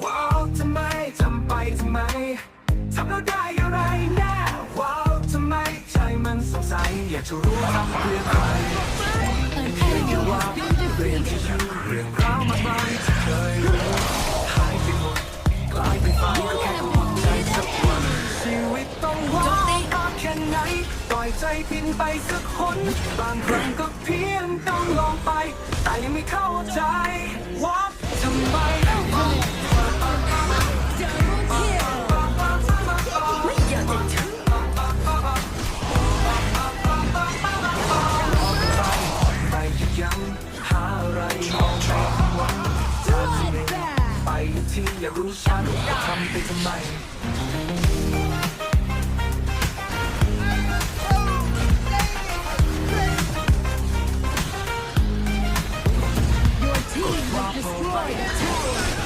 ว้าวทำไมทำไปทำไมทำแล้วได้อะไรแน่ว้าวทำไมใจมันสงสัยอยากจะรู้ทำเพื่อใครเรียกว่าเรียนที่ชื่เรื่องราวมากมายที่เคยรู้หายไปหมดกลายเป็นฝันก็แค่ปวดใจสักวันชีวิตต้องว้าวมากแค่ไหนปล่อยใจพินไปสักคนบางครั้งก็เพียงต้องลองไปแต่ยังไม่เข้าใจ อยากรู้ฉันจะทำไปทำไม Your team has destroyed a